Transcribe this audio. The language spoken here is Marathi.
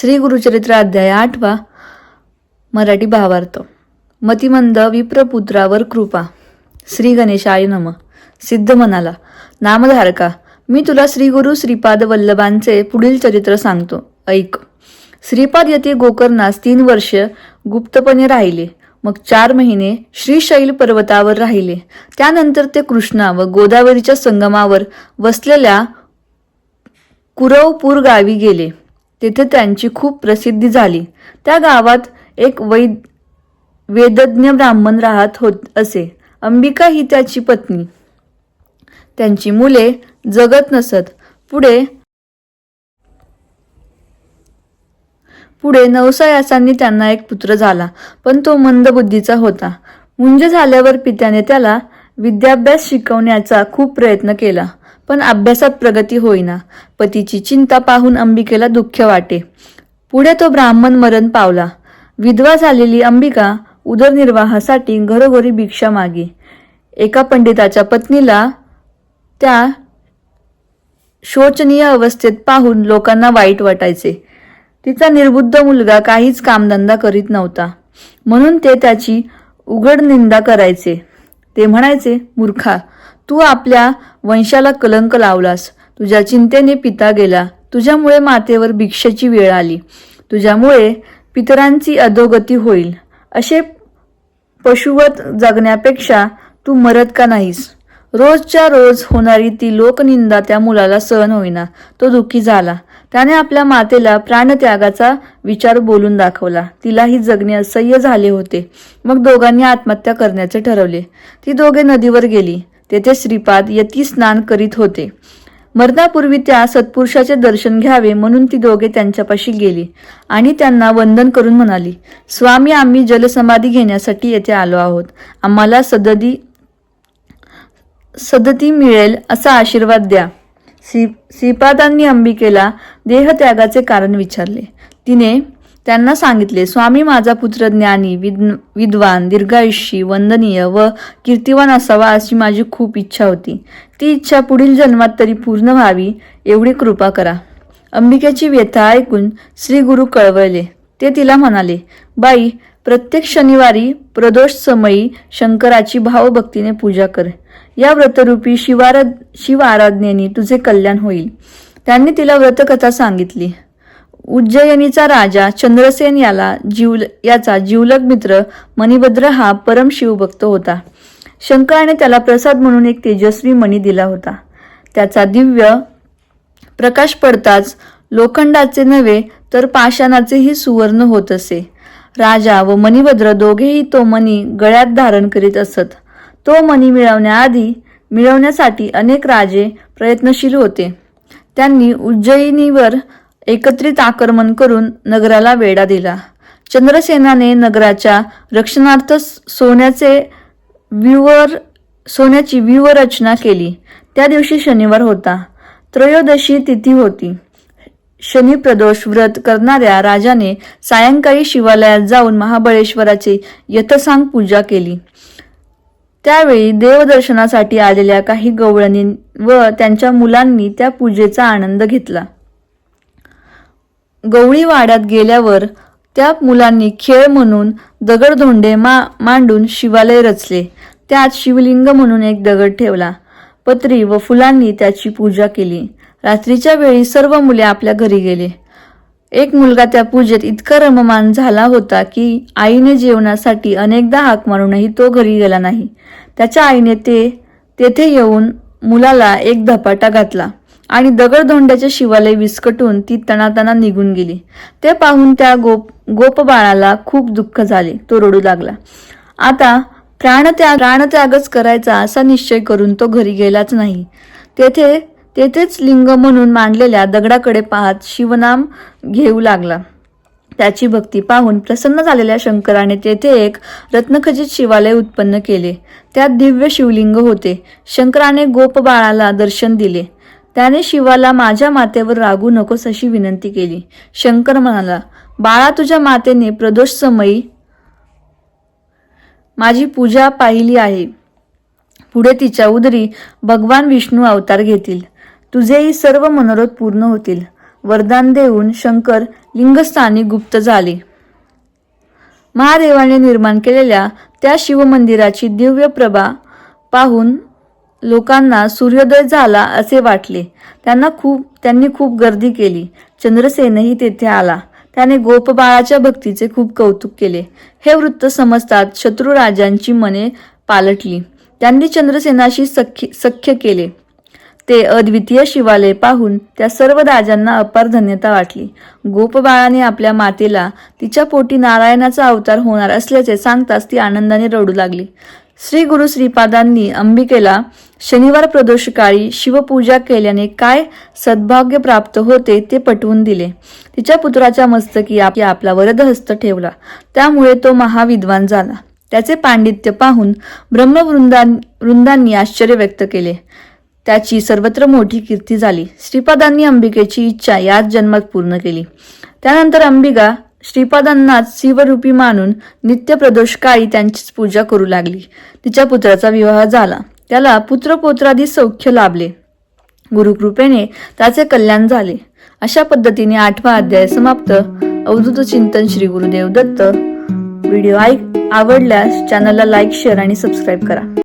श्री गुरुचरित्र अध्याय आठवा मराठी भावार्थ. मतिमंद विप्रपुत्रावर कृपा. श्री गणेशाय नम. सिद्ध म्हणाला नामधारका मी तुला श्रीगुरु श्रीपाद वल्लभांचे पुढील चरित्र सांगतो. ऐक. श्रीपाद येथे गोकर्णास तीन वर्ष गुप्तपणे राहिले. मग चार महिने श्रीशैल पर्वतावर राहिले. त्यानंतर ते कृष्णा व गोदावरीच्या संगमावर वसलेल्या कुरवपूर गावी गेले. तेथे त्यांची खूप प्रसिद्धी झाली. त्या गावात एक वैद वेदज्ञ ब्राह्मण राहत होत असे. अंबिका ही त्याची पत्नी. त्यांची मुले जगत नसत. पुढे पुढे नवसायासांनी त्यांना एक पुत्र झाला पण तो मंदबुद्धीचा होता. मुंज झाल्यावर पित्याने त्याला विद्याभ्यास शिकवण्याचा खूप प्रयत्न केला पण अभ्यासात प्रगती होईना. पतीची चिंता पाहून अंबिकेला दुःख वाटे. पुढे तो ब्राह्मण मरण पावला. विधवा झालेली अंबिका उदरनिर्वाहासाठी घरोघरी भिक्षा मागे. एका पंडिताच्या पत्नीला त्या शोचनीय अवस्थेत पाहून लोकांना वाईट वाटायचे. तिचा निर्बुद्ध मुलगा काहीच कामधंदा करीत नव्हता. म्हणून ते त्याची उघड निंदा करायचे. ते म्हणायचे मूर्खा तू आपल्या वंशाला कलंक लावलास. तुझ्या चिंतेने पिता गेला. तुझ्यामुळे मातेवर भिक्षेची वेळ आली. तुझ्यामुळे पितरांची अधोगती होईल. असे पशुवत जगण्यापेक्षा तू मरत का नाहीस? रोजच्या रोज होणारी ती लोकनिंदा त्या मुलाला सहन होईना. तो दुःखी झाला. त्याने आपल्या मातेला प्राणत्यागाचा विचार बोलून दाखवला. तिलाही जगणे असह्य झाले होते. मग दोघांनी आत्महत्या करण्याचे ठरवले. ती दोघे नदीवर गेली. तेथे श्रीपाद यती स्नान करीत होते. मरणापूर्वी त्या सत्पुरुषाचे दर्शन घ्यावे म्हणून ती दोघे त्यांच्यापाशी गेली आणि त्यांना वंदन करून म्हणाली स्वामी आम्ही जलसमाधी घेण्यासाठी येथे आलो आहोत. आम्हाला सददी सदती मिळेल असा आशीर्वाद द्या. श्री श्रीपादांनी अंबिकेला देहत्यागाचे कारण विचारले. तिने त्यांना सांगितले स्वामी माझा पुत्र ज्ञानी विद विद्वान दीर्घायुष्यी वंदनीय व कीर्तिवान असावा अशी माझी खूप इच्छा होती. ती इच्छा पुढील जन्मात तरी पूर्ण व्हावी एवढी कृपा करा. अंबिकेची व्यथा ऐकून श्री गुरु कळवळले ते तिला म्हणाले बाई प्रत्येक शनिवारी प्रदोष समयी शंकराची भावभक्तीने पूजा कर. या व्रतरूपी शिवारा शिव तुझे कल्याण होईल. त्यांनी तिला व्रतकथा सांगितली. उज्जयनीचा राजा चंद्रसेन याला जीव याचा जीवलग मित्र मणिभद्र हा परम शिवभक्त होता. शंकराने त्याला प्रसाद म्हणून एक तेजस्वी मणी दिला होता. त्याचा दिव्य प्रकाश पडताच लोखंडाचे नव्हे तर पाषाणाचेही सुवर्ण होत असे. राजा व मणिभद्र दोघेही तो मणी गळ्यात धारण करीत असत. तो मणी मिळवण्याआधी मिळवण्यासाठी अनेक राजे प्रयत्नशील होते. त्यांनी उज्जयिनीवर एकत्रित आक्रमण करून नगराला वेढा दिला. चंद्रसेनाने नगराच्या रक्षणार्थ सोन्याचे व्यूवर सोन्याची व्यूहरचना केली. त्या दिवशी शनिवार होता. त्रयोदशी तिथी होती. शनी प्रदोष व्रत करणाऱ्या राजाने सायंकाळी शिवालयात जाऊन महाबळेश्वराची यथसांग पूजा केली. त्यावेळी देवदर्शनासाठी आलेल्या काही गवळणी व त्यांच्या मुलांनी त्या पूजेचा आनंद घेतला. गवळी वाड्यात गेल्यावर त्या मुलांनी खेळ म्हणून दगडधोंडे मा मांडून शिवालय रचले. त्यात शिवलिंग म्हणून एक दगड ठेवला. पत्री व फुलांनी त्याची पूजा केली. रात्रीच्या वेळी सर्व मुले आपल्या घरी गेले. एक मुलगा त्या पूजेत इतका रममान झाला होता की आईने जेवणासाठी अनेकदा हाक मारूनही तो घरी गेला नाही. त्याच्या आईने ते तेथे येऊन मुलाला एक धपाटा घातला आणि दगडधोंड्याच्या शिवालय विस्कटून ती तणाताना निघून गेली. ते पाहून त्या गोप गोपबाळाला खूप दुःख झाले. तो रडू लागला. आता प्राणत्याग प्राणत्यागच करायचा असा निश्चय करून तो घरी गेलाच नाही. तेथे तेथेच लिंग म्हणून मांडलेल्या दगडाकडे पाहत शिवनाम घेऊ लागला. त्याची भक्ती पाहून प्रसन्न झालेल्या शंकराने तेथे एक रत्नखचित शिवालय उत्पन्न केले. त्यात दिव्य शिवलिंग होते. शंकराने गोपबाळाला दर्शन दिले. त्याने शिवाला माझ्या मातेवर रागू नकोस अशी विनंती केली. शंकर म्हणाला बाळा तुझ्या मातेने प्रदोष समयी माझी पूजा पाहिली आहे. पुढे तिच्या उदरी भगवान विष्णू अवतार घेतील. तुझेही सर्व मनोरथ पूर्ण होतील. वरदान देऊन शंकर लिंगस्थानी गुप्त झाले. महादेवाने निर्माण केलेल्या त्या शिवमंदिराची दिव्य प्रभा पाहून लोकांना सूर्योदय झाला असे वाटले. त्यांना खूप त्यांनी खूप गर्दी केली. चंद्रसेनही तेथे आला. त्याने गोपबाळाच्या भक्तीचे खूप कौतुक केले. हे वृत्त समजतात शत्रुराजांची मने पालटली. त्यांनी चंद्रसेनाशी सख्य सख्य केले. ते अद्वितीय शिवालय पाहून त्या सर्व राजांना अपार धन्यता वाटली. गोपबाळाने आपल्या मातेला तिच्या पोटी नारायणाचा अवतार होणार असल्याचे सांगताच ती आनंदाने रडू लागली. श्री गुरु श्रीपादांनी अंबिकेला शनिवार प्रदोषकाळी शिवपूजा केल्याने काय सद्भाग्य प्राप्त होते ते पटवून दिले. तिच्या पुत्राच्या मस्तकी आपला वरदहस्त ठेवला. त्यामुळे तो महाविद्वान झाला. त्याचे पांडित्य पाहून ब्रह्मवृंदां वृंदांनी आश्चर्य व्यक्त केले. त्याची सर्वत्र मोठी कीर्ती झाली. श्रीपादांनी अंबिकेची इच्छा याच जन्मात पूर्ण केली. त्यानंतर अंबिका श्रीपादांनाच शिवरूपी मानून नित्य प्रदोषकाळी त्यांचीच पूजा करू लागली. तिच्या पुत्राचा विवाह झाला. त्याला पुत्रपोत्रादी सौख्य लाभले. गुरुकृपेने त्याचे कल्याण झाले. अशा पद्धतीने आठवा अध्याय समाप्त. अवधूत चिंतन श्री गुरुदेव दत्त. व्हिडिओ ऐक आवडल्यास चॅनलला लाईक शेअर आणि सबस्क्राईब करा.